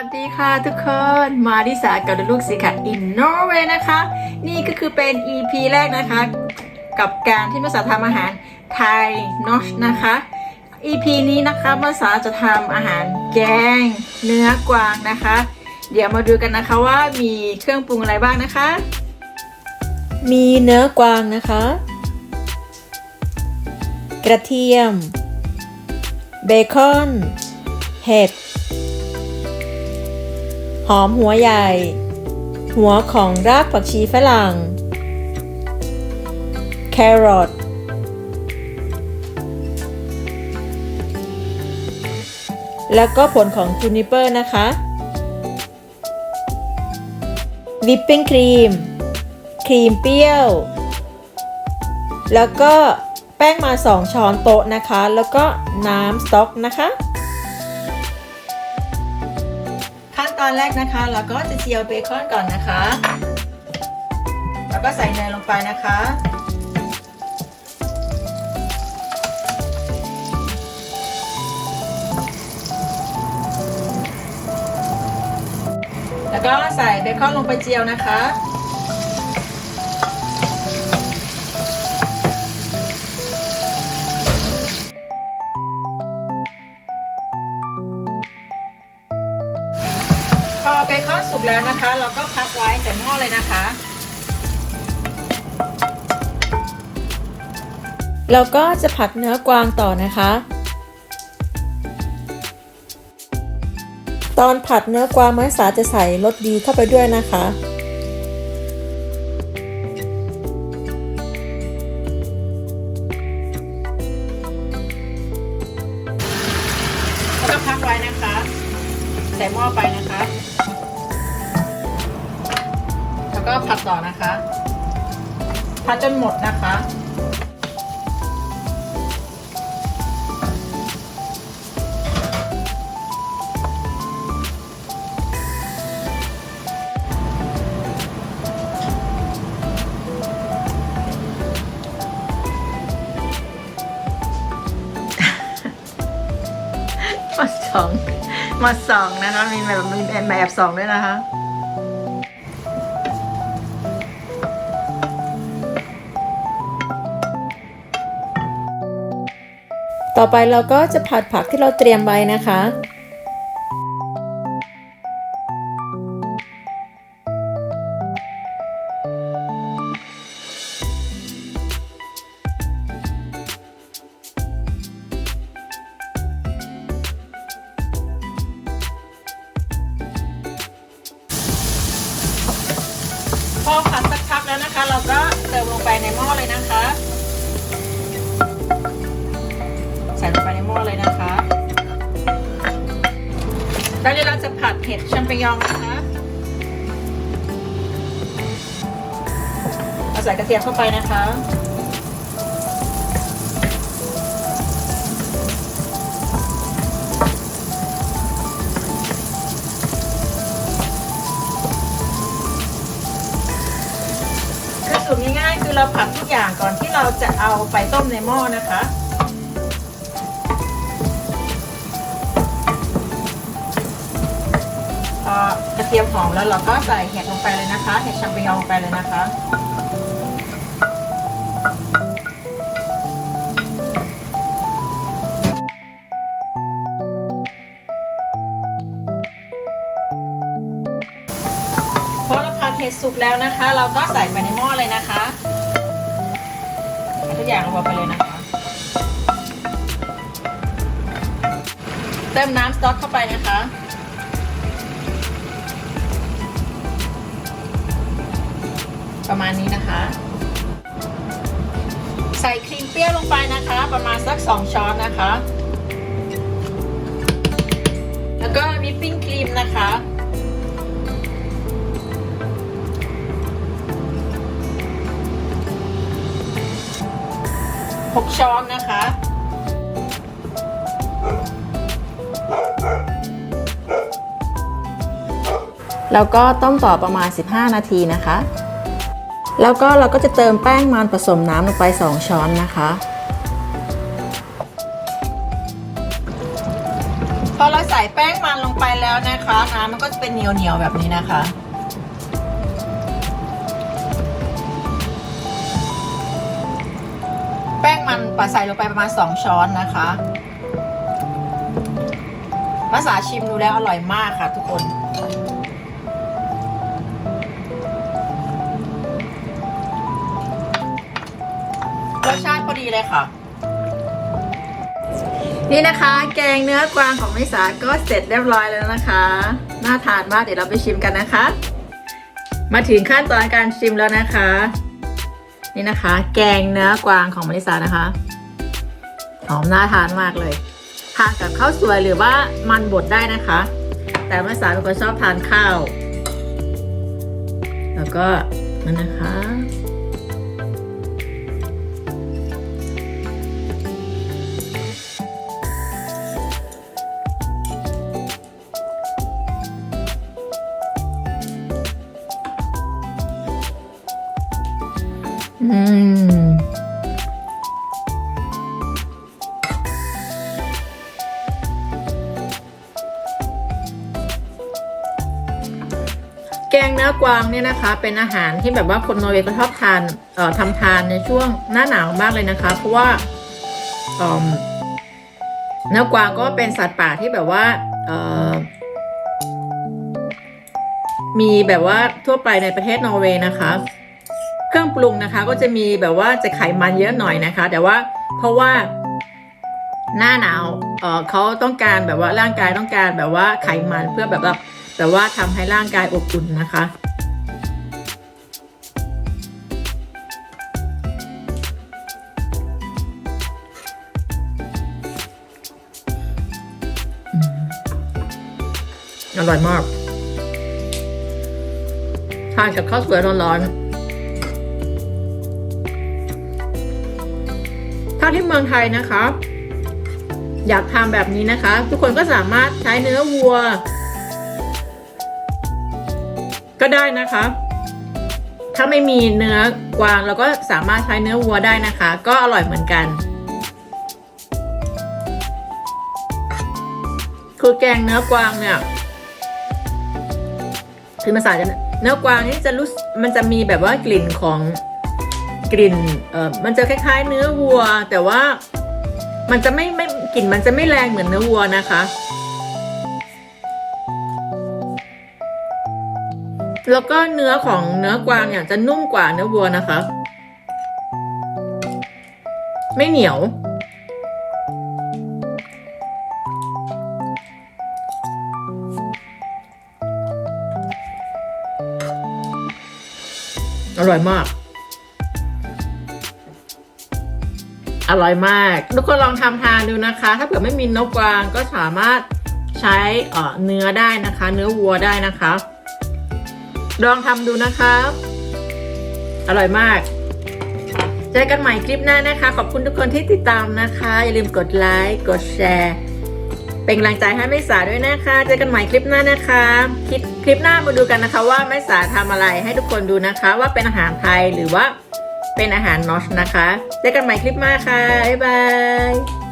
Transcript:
วัสดีค่ะทุกคนมาดิสากับลูกสิค่ะ in Norway นะคะ นี่ก็คือเป็น EP แรกนะคะ กับการที่มาสาทำอาหารไทยนอชนะคะ EP นี้นะคะมาสาจะทำอาหารแกงเนื้อกวางนะคะ เดี๋ยวมาดูกันนะคะว่ามีเครื่องปรุงอะไรบ้างนะคะ มีเนื้อกวางนะคะ กระเทียม เบคอน เห็ด หอมหัวใหญ่ หัวของรากผักชีฝรั่ง แครอทแล้วก็ผลของจูนิเปอร์นะคะ วิปปิ้งครีม ครีมเปรี้ยว แล้วก็แป้งมา 2 ช้อนโต๊ะนะคะ แล้วก็น้ำสต๊อกนะคะ ตอนแรกนะคะ เราก็จะเจียวเบคอนก่อนนะคะ แล้วก็ใส่เนยลงไปนะคะแล้วก็ใส่เบคอนลงไปเจียวนะคะ แล้วนะคะ เราก็พักไว้ใส่หม้อเลยนะคะ เราก็จะผัดเนื้อกวางต่อนะคะ ตอนผัดเนื้อกวางมัสาจะใส่รสดีเข้าไปด้วยนะคะแล้วก็พักไว้นะคะ ใส่หม้อไปนะคะ ก็ผัดต่อนะคะ ผัดจนหมดนะคะ มาสอง มาสองนะคะ มีแบบมีแบบสองด้วยนะคะ ต่อไปเราก็จะผัดผักที่เราเตรียมไว้นะคะพอผัดสักพักแล้วนะคะ เราก็เติมลงไปในหม้อเลยนะคะ อเลยนะคะแล้วเดี๋ยวเราจะผัดเห็ดแชมเปญยองนะคะเอาใส่กระเทียมเข้าไปนะคะคือสูตรง่ายๆคือเราผัดทุกอย่างก่อนที่เราจะเอาไปต้มในหม้อนะคะ กระเทียมหอมแล้วเราก็ใส่เห็ดลงไปเลยนะคะ เห็ดแชมเปญยองลงไปเลยนะคะพอเราผัดเห็ดสุกแล้วนะคะ เราก็ใส่ไปในหม้อเลยนะคะทุกอย่างลงไปเลยนะคะ เติมน้ำสต๊อกเข้าไปนะคะ ประมาณนี้นะคะ ใส่ครีมเปรี้ยวลงไปนะคะ ประมาณสัก 2 ช้อนนะคะ แล้วก็วิปปิ้งครีมนะคะ6ช้อนนะคะแล้วก็ต้มต่อประมาณ 15 นาทีนะคะ แล้วก็เราก็จะเติมแป้งมันผสมน้ำลงไป 2 ช้อนนะคะ พอเราใส่แป้งมันลงไปแล้วนะคะน้ำมันก็จะเป็นเหนียวเหนียวๆแบบนี้นะคะ แป้งมันปะใส่ลงไปประมาณ 2 ช้อนนะคะภาษาชิมดูแล้วอร่อยมากค่ะทุกคน ชาติพอดีเลยค่ะ นี่นะคะ แกงเนื้อกวางของมิสาก็เสร็จเรียบร้อยแล้วนะคะ น่าทานมากเดี๋ยวเราไปชิมกันนะคะ มาถึงขั้นตอนการชิมแล้วนะคะ นี่นะคะ แกงเนื้อกวางของมริสานะคะหอมน่าทานมากเลยทานกับข้าวสวยหรือว่ามันบดได้นะคะ แต่มริสาเป็นคนชอบทานข้าว แล้วก็นั่นนะคะ อืม แกงเนื้อกวางเนี่ยนะคะ เป็นอาหารที่แบบว่าคนนอร์เวย์ก็ชอบทานเอ่อทำทานในช่วงหน้าหนาวมากเลยนะคะ เพราะว่าเอิ่มเนื้อกวางก็เป็นสัตว์ป่าที่แบบว่าเอ่อมีแบบว่าทั่วไปในประเทศนอร์เวย์นะคะ เครื่องปรุงนะคะก็จะมีแบบว่าจะไขมันเยอะหน่อยนะคะ แต่ว่าเพราะว่าหน้าหนาวเเขาต้องการแบบว่าร่างกายต้องการแบบว่าไขมันเพื่อแบบว่าแบบว่าทำให้ร่างกายอบอุ่นนะคะอืมอร่อยมากทานกับข้าวสวยร้อนๆาที่เมืองไทยนะคะ อยากทำแบบนี้นะคะ ทุกคนก็สามารถใช้เนื้อวัว ก็ได้นะคะ ถ้าไม่มีเนื้อกวางเราก็สามารถใช้เนื้อวัวได้นะคะ ก็อร่อยเหมือนกันคือแกงเนื้อกวางเนี่ยคือภาษาจะเนื้อกวางนี่จะรู้สึกมันจะมีแบบว่ากลิ่นของ กลิ่นเออมันจะคล้าย ๆ เนื้อวัว แต่ว่ามันจะไม่ไม่กลิ่นมันจะไม่แรงเหมือนเนื้อวัวนะคะ แล้วก็เนื้อของเนื้อกวางเนี่ยจะนุ่มกว่าเนื้อวัวนะคะ ไม่เหนียวอร่อยมาก อร่อยมาก ทุกคนลองทำทานดูนะคะ ถ้าเผื่อไม่มีนกกวางก็สามารถใช้เอ่อเนื้อได้นะคะ เนื้อวัวได้นะคะ ลองทำดูนะคะ อร่อยมากเจอกันใหม่คลิปหน้านะคะ ขอบคุณทุกคนที่ติดตามนะคะ อย่าลืมกดไลค์กดแชร์เป็นกำลังใจให้แม่สาด้วยนะคะ เจอกันใหม่คลิปหน้านะคะ คลิปคลิปหน้ามาดูกันนะคะ ว่าแม่สาทำอะไรให้ทุกคนดูนะคะ ว่าเป็นอาหารไทยหรือว่า เป็นอาหารนอชนะคะเจอกันใหม่คลิปหน้าค่ะ บ๊ายบาย